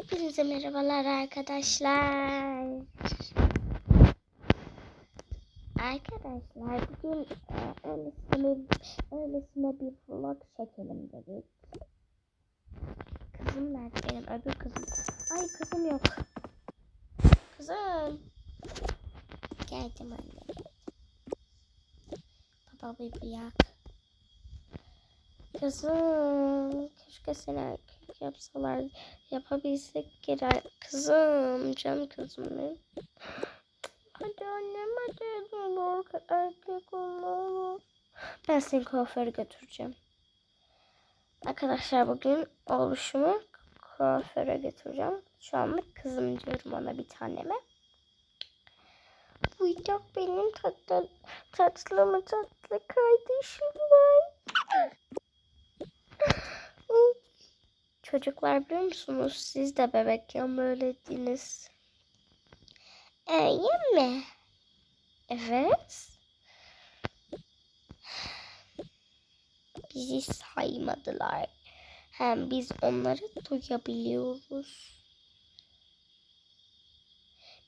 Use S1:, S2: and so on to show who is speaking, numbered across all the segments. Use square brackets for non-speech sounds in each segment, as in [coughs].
S1: Hepinize merhabalar arkadaşlar. Arkadaşlar bugün e, öylesine, öylesine bir vlog çekelim dedik. Kızım nerede benim öbür kızım? Ay kızım yok. Kızım. Geldim anne. Baba bir bıyak. Kızım. Keşke seni erkek yapsalar. Yapabilsek geri. Kızım. Canım kızım benim. Hadi annem hadi. Olur erkek olur. Ben seni kuaföre götüreceğim. Arkadaşlar bugün oluşumu kuaföre götüreceğim. Şu anlık kızım diyorum ona bir taneme. Bu çok benim tatlı, tatlı mı tatlı kardeşim var. Çocuklar biliyor musunuz? Siz de bebekken böyleydiniz. Öyle mi? Evet. Bizi saymadılar. Hem biz onları duyabiliyoruz.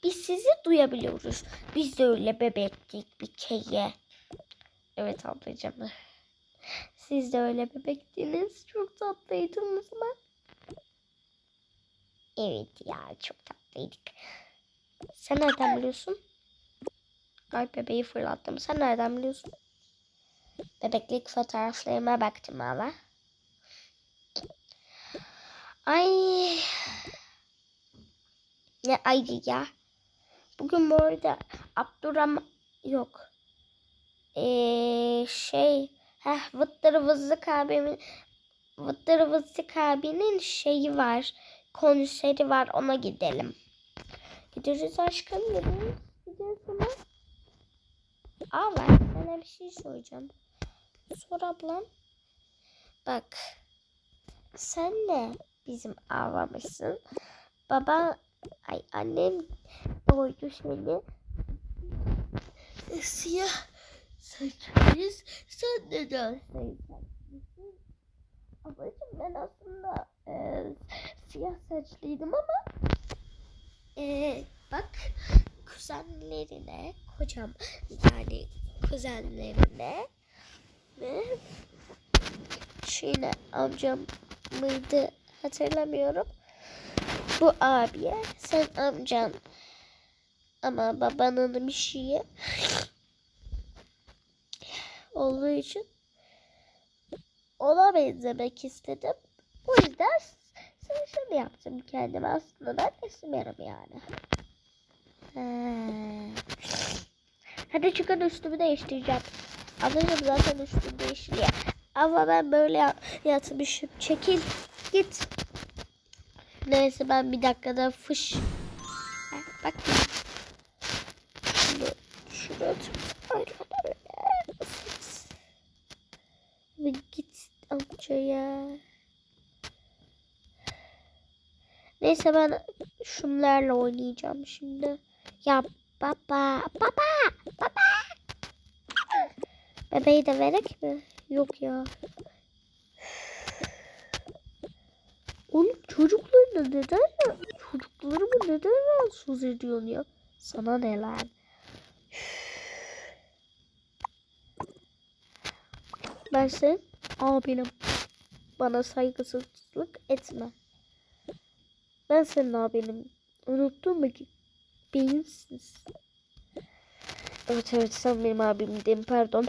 S1: Biz sizi duyabiliyoruz. Biz de öyle bebektik bir kere. Evet ablacığım. Siz de öyle bebektiniz. Çok tatlıydınız ama. Evet ya çok tatlıydık. Sen nereden biliyorsun? Ay bebeği fırlattım. Sen nereden biliyorsun? Bebeklik fotoğraflarıma baktım ama. Ay. Ne aydı ya. Bugün bu arada Abdurrahman yok. Ee, şey heh, Vıttırı Vızlık abimin Vıttırı Vızlık abinin şeyi var. Konseri var ona gidelim. Gideriz aşkım gideriz. Gideriz ama. Aa ben sana bir şey soracağım. Sor ablam. Bak. Sen de bizim avlamışsın. Baba ay annem doydu seni. Siyah saçlarız. Sen de dersin. Ablacığım ben aslında e, siyah saçlıydım ama e, bak kuzenlerine kocam yani kuzenlerine ve şöyle amcam mıydı hatırlamıyorum. Bu abiye sen amcan ama babanın bir şeyi olduğu için ona benzemek istedim. O yüzden sarışın yaptım kendime. Aslında ben esmerim yani. He. Hadi çıkın üstümü değiştireceğim. Ablacığım zaten üstüm değişiyor. Ama ben böyle yatmışım. Çekil. Git. Neyse ben bir dakikada fış. Bak. Şunu, şunu atıp. Bir git amcaya. Neyse ben şunlarla oynayacağım şimdi. Ya baba, baba, baba. Bebeği de verek mi? Yok ya. Oğlum çocuklarını neden çocuklarımı neden rahatsız ediyorsun ya? Sana ne lan? Ben sen abinim. Bana saygısızlık etme. Ben senin abinim. Unuttun mu ki? Beyinsiz. Evet evet sen benim abimdin pardon.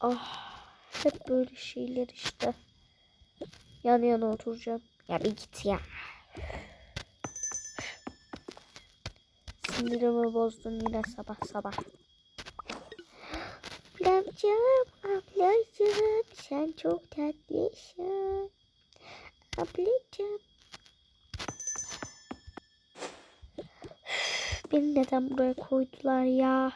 S1: Ah hep böyle şeyler işte. Yan yana oturacağım. Ya bir git ya. Sinirimi bozdun yine sabah sabah. Ablacığım, ablacığım sen çok tatlısın. Ablacığım. Beni neden buraya koydular ya?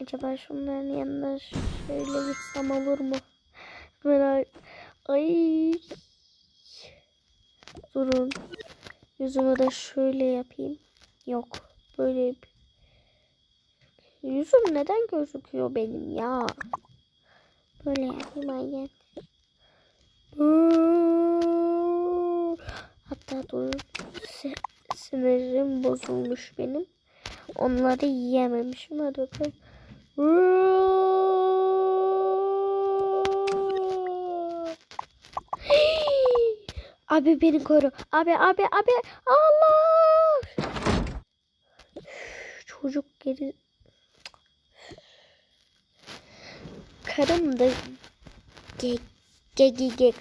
S1: Acaba şunların yanına şöyle gitsem olur mu? Merak... Ay. Durun. Yüzümü de şöyle yapayım. Yok. Böyle yap- Yüzüm neden gözüküyor benim ya? Böyle yapayım aynen. Uyum. Si- sinirim bozulmuş benim. Onları yiyememişim. Hadi bakalım. Abi beni koru. Abi abi abi. Allah. Çocuk geri. Karım da ge ge ge ge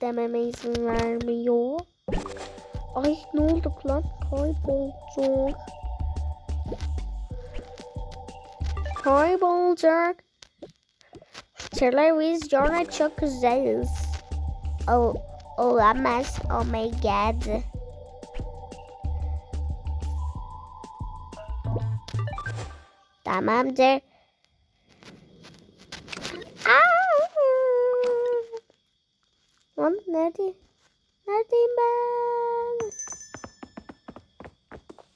S1: dememe izin vermiyor. Ay ne olduk lan? Kaybolduk. Kaybolduk. Televizyon çok güzeliz. Oh, olamaz. Oh my god. Tamamdır. Aa! Lan nerede? Neredeyim ben?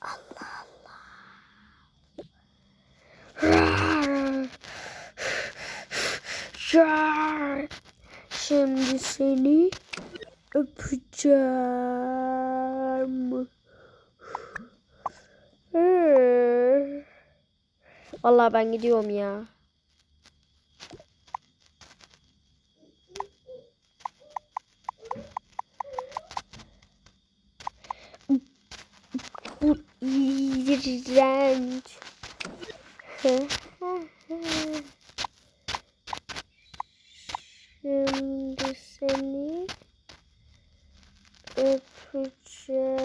S1: Allah Allah. Rar. Şimdi seni öpeceğim. Vallahi ben gidiyorum ya. Bu iğrenç. [laughs] Şimdi seni öpeceğim.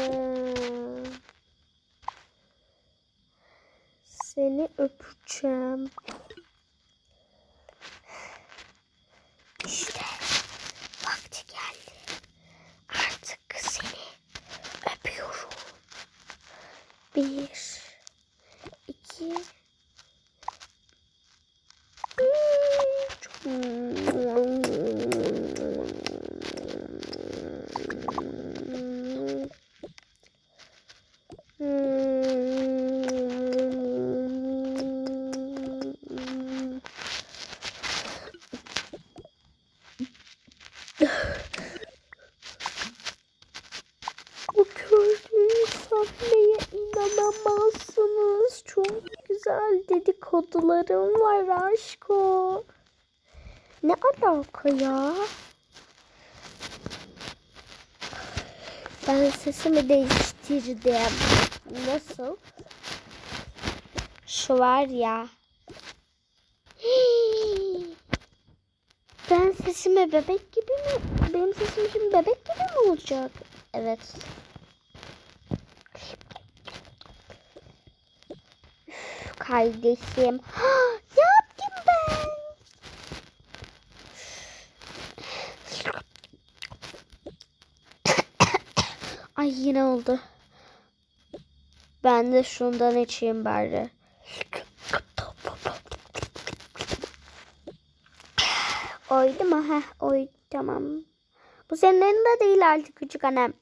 S1: Seni öpeceğim. İşte vakti geldi. Artık seni öpüyorum. Bir, dedikodularım var aşko. Ne alaka ya? Ben sesimi değiştirdim. Nasıl? Şu var ya. Ben sesime bebek gibi mi? Benim sesim şimdi bebek gibi mi olacak? Evet. Kardeşim. ne [gasps] yaptım ben? [coughs] Ay yine oldu. Ben de şundan içeyim bari. [coughs] Oydu mu? Heh, oy tamam. Bu senin elinde değil artık küçük annem.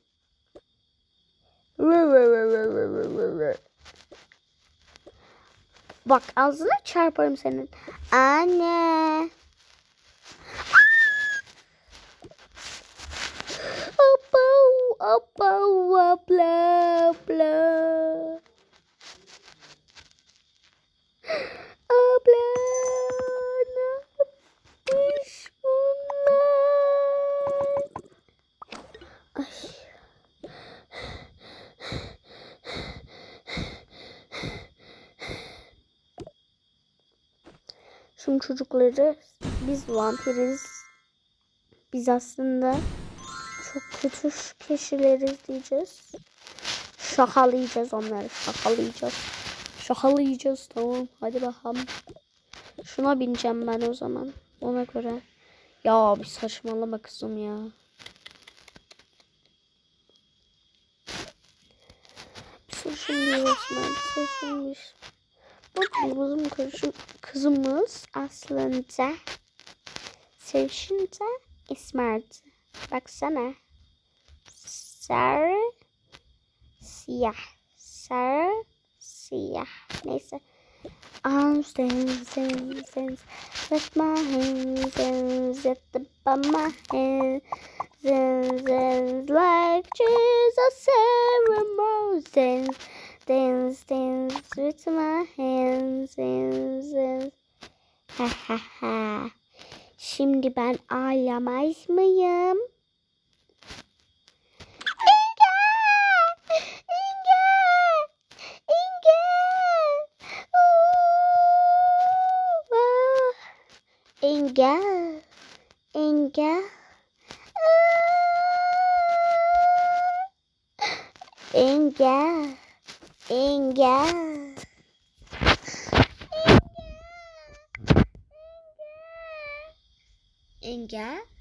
S1: [laughs] Bak ağzına çarparım senin. Anne. Abau, abla, abla. Abla, ne yapmış bunlar? Ay. Şimdi çocukları biz vampiriz. Biz aslında çok kötü kişileriz diyeceğiz. Şakalayacağız onları. Şakalayacağız. Şakalayacağız tamam. Hadi bakalım. Şuna bineceğim ben o zaman. Ona göre. Ya bir saçmalama kızım ya. Bir bir resmen. Bir sarışın bir. Bak bu bizim karışım kızımız aslında sarışın da esmerdi. Baksana. Sarı siyah. Sarı siyah. Neyse. Arms dance, dance, dance. Lift my hands and zip the by my hand. Zin, zin, like Jesus ceremony. Dance, dance, dance with my hands. Zin, zin. Ha ha ha. Şimdi ben ağlamaz mıyım? İnge! İnge! İnge! Inge. Inge. Inge.